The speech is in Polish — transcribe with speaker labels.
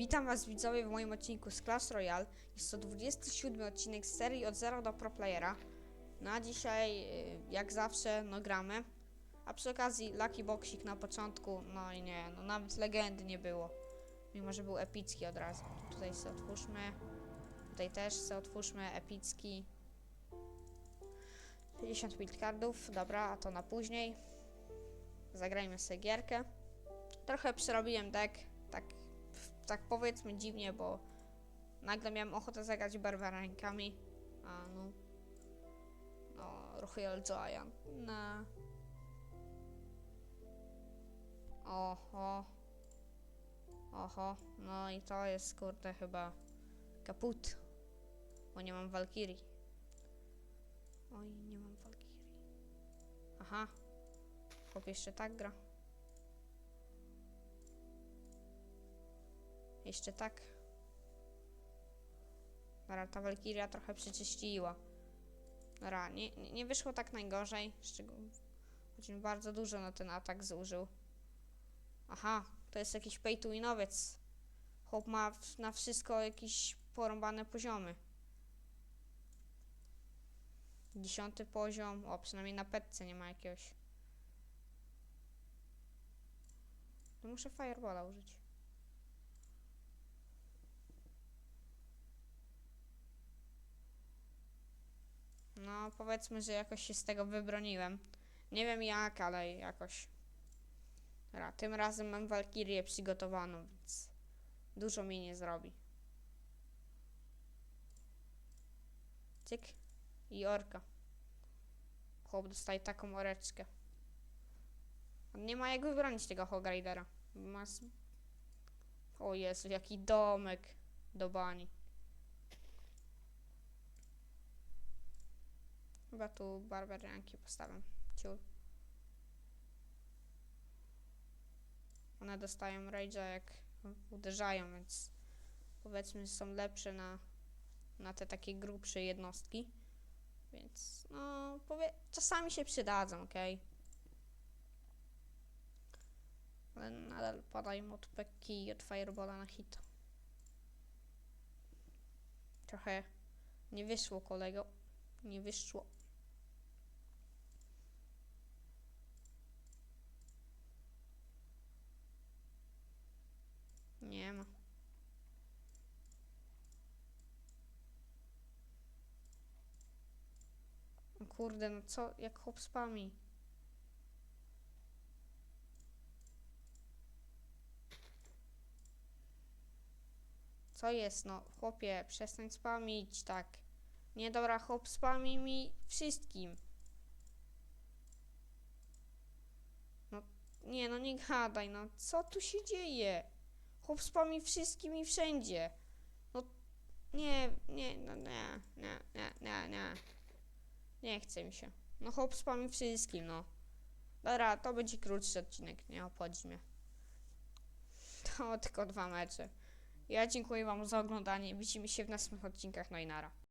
Speaker 1: Witam Was widzowie w moim odcinku z Clash Royale. Jest to 27 odcinek z serii od 0 do Pro Playera. Na dzisiaj, y, jak zawsze, no gramy. A przy okazji Lucky Boxik na początku, no i nie, no nawet legendy nie było. Mimo, że był epicki od razu. Tutaj sobie otwórzmy. Tutaj też sobie otwórzmy epicki. 50 build cardów, dobra, a to na później. Zagrajmy sobie gierkę. Trochę przerobiłem deck, tak tak powiedzmy dziwnie, bo nagle miałem ochotę zagrać barbarękami, a no, no, Royal Giant, no. Oho, oho, no i to jest kurde chyba kaput, bo nie mam Valkyrii. Oj, nie mam Valkyrii. Aha, chłop jeszcze tak gra. Jeszcze tak. Dobra, ta Walkiria trochę przeczyściła. Dobra, nie, nie wyszło tak najgorzej. Choć bardzo dużo na ten atak zużył. Aha, to jest jakiś pay to winowiec. Chłop ma na wszystko jakieś porąbane poziomy. Dziesiąty poziom, o przynajmniej na petce nie ma jakiegoś. No muszę fireballa użyć. Powiedzmy, że jakoś się z tego wybroniłem. Nie wiem jak, ale jakoś. Tym razem mam Walkirię przygotowaną, więc dużo mi nie zrobi. Cyk. I orka. Chłop dostaje taką oreczkę. On nie ma jak wybronić tego Hogridera. Ma... s- O Jezu, jaki domek do bani. Chyba tu barbarianki postawiam. Ciul. One dostają rage'a jak uderzają, więc powiedzmy, są lepsze na, na te takie grubsze jednostki. Więc no, powie, czasami się przydadzą, ok? Ale nadal padają od Pekki i od Fireballa na hit. Trochę nie wyszło kolego. Nie wyszło. Nie ma. O kurde, no co, jak hop spami. Co jest, no, chłopie, przestań spamić, tak. Nie, dobra, hop spami mi wszystkim. No, nie, no nie gadaj, no, co tu się dzieje? Chłop spami wszystkim i wszędzie. No, nie, nie, no nie, nie, nie, nie, nie. Nie chce mi się. No chłop spami wszystkim, no. Dobra, to będzie krótszy odcinek, nie obchodzi mnie. To tylko dwa mecze. Ja dziękuję wam za oglądanie. Widzimy się w następnych odcinkach, no i nara.